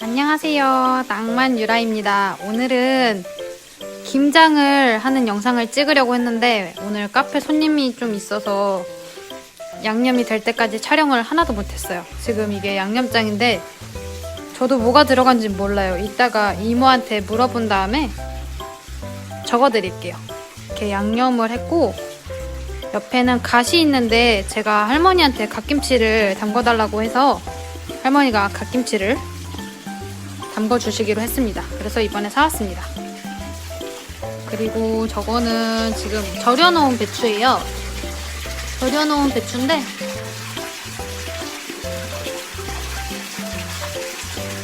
안녕하세요. 낭만 유라입니다. 오늘은 김장을 하는 영상을 찍으려고 했는데 오늘 카페 손님이 좀 있어서 양념이 될 때까지 촬영을 하나도 못했어요. 지금 이게 양념장인데 저도 뭐가 들어간지 몰라요. 이따가 이모한테 물어본 다음에 적어 드릴게요. 이렇게 양념을 했고 옆에는 갓이 있는데 제가 할머니한테 갓김치를 담궈달라고 해서 할머니가 갓김치를 담궈 주시기로 했습니다. 그래서 이번에 사왔습니다. 그리고 저거는 지금 절여 놓은 배추예요. 절여 놓은 배추인데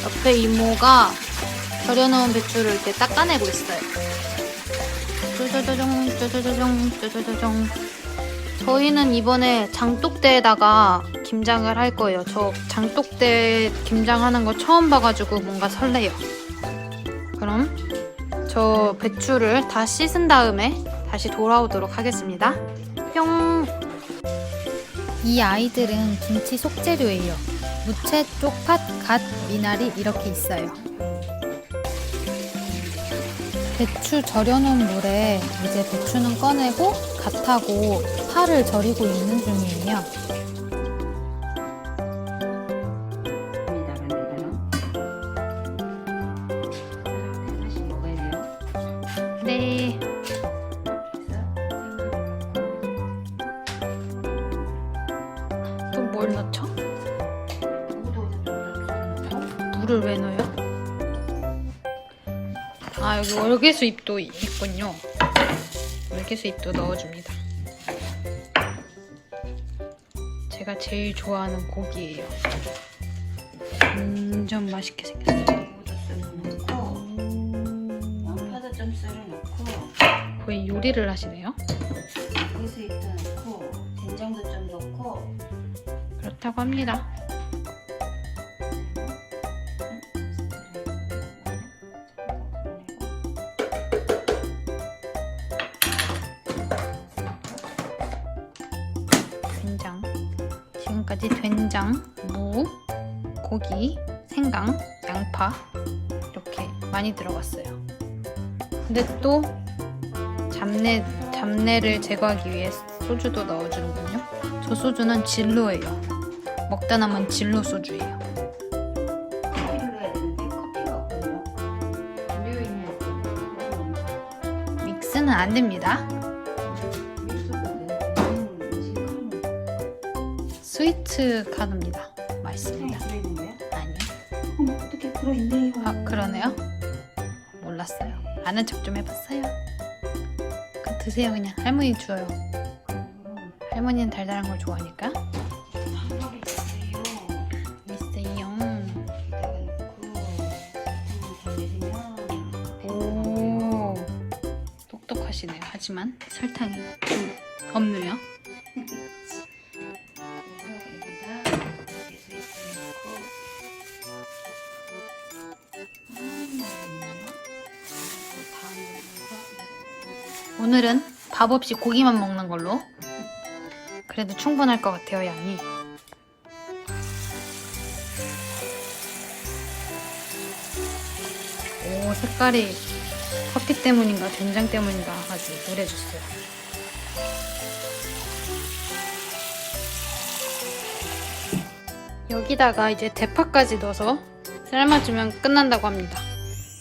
옆에 이모가 절여놓은 배추를 이렇게 닦아내고 있어요. 쪼쪼쪼종 쪼쪼쪼종 쪼쪼쪼종 저희는 이번에 장독대에다가 김장을 할 거예요. 저 장독대 김장하는 거 처음 봐가지고 뭔가 설레요. 그럼 저 배추를 다 씻은 다음에 다시 돌아오도록 하겠습니다. 뿅! 이 아이들은 김치 속재료예요. 무채, 쪽팥, 갓, 미나리 이렇게 있어요. 배추 절여놓은 물에 이제 배추는 꺼내고 갓하고 파를 절이고 있는 중이에요. 뭘 넣죠? 물을 왜 넣어요? 아 여기 월계수 잎도 있군요. 월계수 잎도 넣어줍니다. 제가 제일 좋아하는 고기예요. 완전 맛있게 생겼어요. 거의 요리를 하시네요. 고수잎도 넣고 된장도 좀 넣고 그렇다고 합니다. 된장. 지금까지 된장, 무, 고기, 생강, 양파 이렇게 많이 들어갔어요. 근데 또 잡내 잡내를 제거하기 위해 소주도 넣어주는군요. 저 소주는 진로예요. 먹다 남은 진로 소주예요. 믹스는 안 됩니다. 스위트 카누입니다. 맛있습니다. 아니요. 아 그러네요. 몰랐어요. 아는 척 좀 해봤어요. 그럼 드세요 그냥. 할머니 줘요. 할머니는 달달한 걸 좋아하니까. 똑똑하시네요. 하지만 설탕이 좀 없네요. 오늘은 밥 없이 고기만 먹는 걸로. 그래도 충분할 것 같아요, 양이. 오, 색깔이 커피 때문인가 된장 때문인가 아주 노래졌어요. 여기다가 이제 대파까지 넣어서 삶아주면 끝난다고 합니다.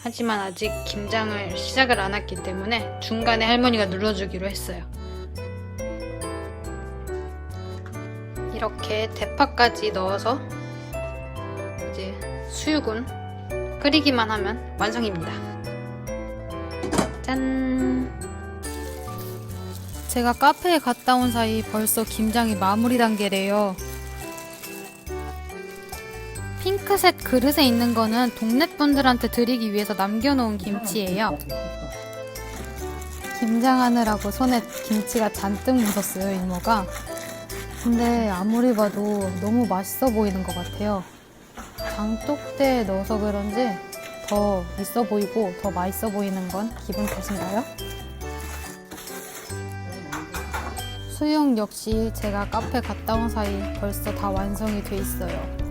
하지만 아직 김장을 시작을 안 했기 때문에 중간에 할머니가 눌러주기로 했어요. 이렇게 대파까지 넣어서 이제 수육은 끓이기만 하면 완성입니다. 짠! 제가 카페에 갔다 온 사이 벌써 김장이 마무리 단계래요. 핑크색 그릇에 있는 거는 동네 분들한테 드리기 위해서 남겨놓은 김치예요. 김장하느라고 손에 김치가 잔뜩 묻었어요, 이모가. 근데 아무리 봐도 너무 맛있어 보이는 것 같아요. 장독대에 넣어서 그런지 더 있어 보이고 더 맛있어 보이는 건 기분 탓인가요? 수육 역시 제가 카페 갔다 온 사이 벌써 다 완성이 돼 있어요.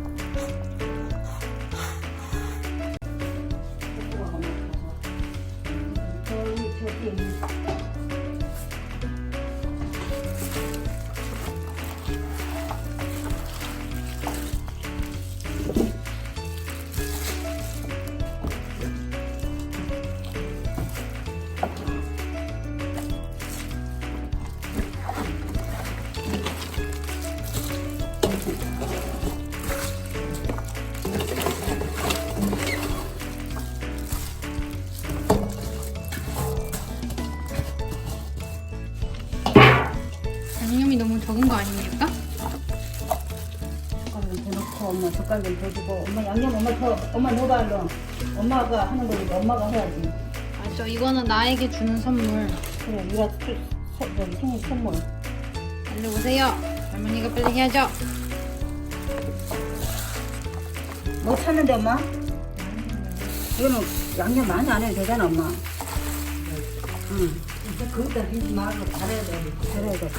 아닙니까? 젓갈 좀 대놓고 엄마 젓갈 좀 대주고 엄마 양념 엄마 더 엄마 넣어봐 얼른 엄마가 하는 거니까 엄마가 해야지. 맞아 이거는 나에게 주는 선물. 그래 서- 저기 생일 선물. 빨리 오세요. 할머니가 빨리 해야죠. 뭐 찾는데 엄마? 이거는 양념 많이 안 해도 되잖아 엄마. 응. 거기다 비지 말고 잘해야 돼. 잘해야 돼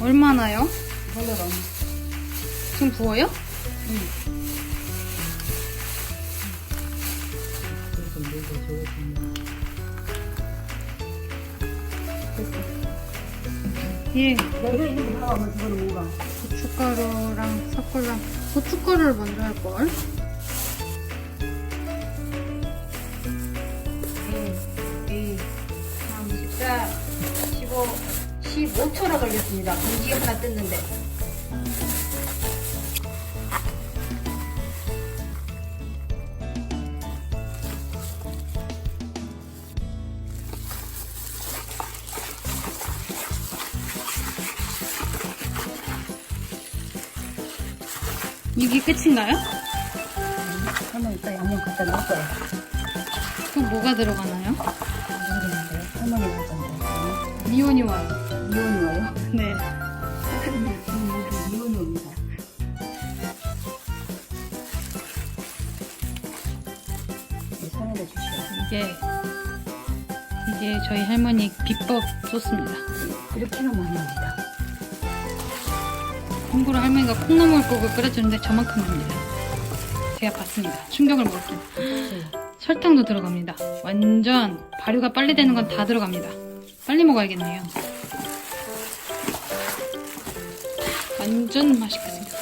얼마나요? 엄마 지금 부어요? 예, 저거는 뭔가 고춧가루랑 섞으랑 고춧가루를 먼저 할걸? 15초나 걸렸습니다. 공기 하나 뜯는데. 이게 끝인가요? 할머니 이따 양념 갖다 놓을 거야. 그럼 뭐가 들어가나요? 모르겠는데 할머니 할 건데. 미온이 와요. 이혼이 와요? 네. 이혼이 옵니다. 네, 손에다 주시오. 이게 이게 저희 할머니 비법 소스입니다. 이렇게는 많이 옵니다. 참고로 할머니가 콩나물국을 끓여주는데 저만큼 납니다. 제가 봤습니다. 충격을 먹었습니다. 설탕도 들어갑니다. 완전 발효가 빨리 되는 건 다 들어갑니다. 빨리 먹어야겠네요. 완전 맛있겠습니다.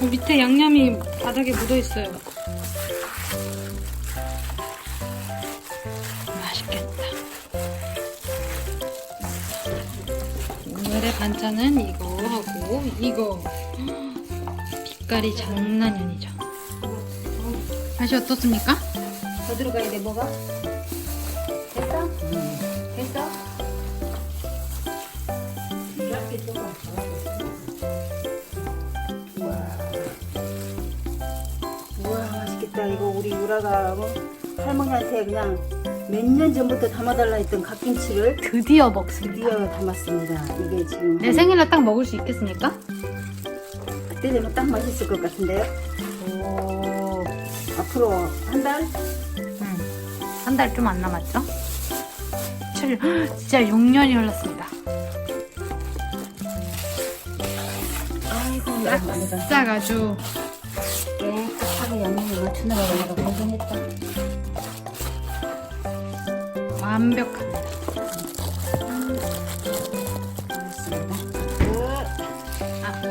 그 밑에 양념이 바닥에 묻어 있어요. 맛있겠다. 오늘의 반찬은 이거 하고 이거 빛깔이 장난이 아니죠 맛이 어떻습니까? 더 들어가야 돼, 뭐가? 뭐 할머니한테 그냥 몇 년 전부터 담아달라 했던 갓김치를 드디어 먹습니다 드디어 담았습니다. 이게 지금 내 생일날 딱 먹을 수 있겠습니까? 그때 되면 딱 맛있을 것 같은데요? 오, 앞으로 한 달? 한 달 좀 안 남았죠? 7, 진짜 6년이 흘렀습니다 아이고, 싹 아주 양념을 맞추느라고 내가 고생했다. 완벽합니다 아,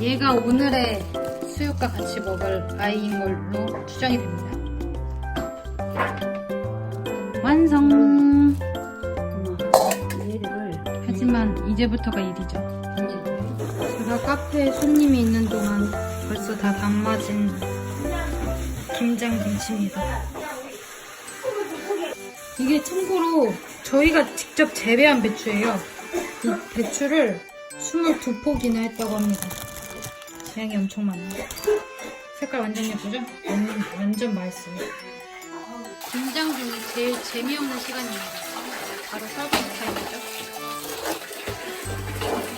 얘가 오늘의 수육과 같이 먹을 아이인 걸로 추정이 됩니다. 완성! 얘를 하지만 이제부터가 일이죠. 제가 카페에 손님이 있는 동안 벌써 다 담아진 김장김치입니다. 이게 참고로 저희가 직접 재배한 배추예요. 이 배추를 22폭이나 했다고 합니다. 양이 엄청 많아요. 색깔 완전 예쁘죠? 완전, 완전 맛있어요. 김장 중에 제일 재미없는 시간입니다. 바로 설거지 타임이죠.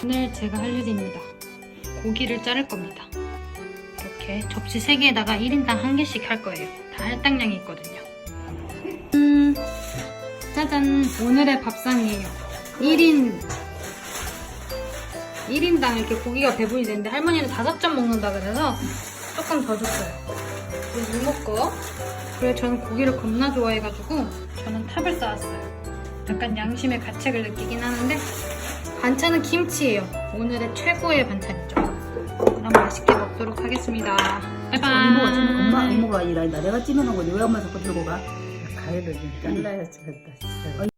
오늘 제가 할 일입니다. 고기를 자를 겁니다. 이렇게 접시 3개에다가 1인당 1개씩 할 거예요. 다 할당량이 있거든요. 음, 짜잔. 오늘의 밥상이에요. 1인, 1인당 이렇게 고기가 배분이 되는데 할머니는 5점 먹는다 그래서 조금 더 줬어요. 그리고 이모 거. 그리고 저는 고기를 겁나 좋아해가지고 저는 탑을 쌓았어요. 약간 양심의 가책을 느끼긴 하는데 반찬은 김치예요. 오늘의 최고의 반찬이죠. 그럼 맛있게 먹도록 하겠습니다. 바이바이. 이모가 좀 엄마 이모가 아니라 나 내가 찌면한 거지 왜 엄마 자꾸 들고 가? 가위를 좀 잘라야 되겠다. 진짜.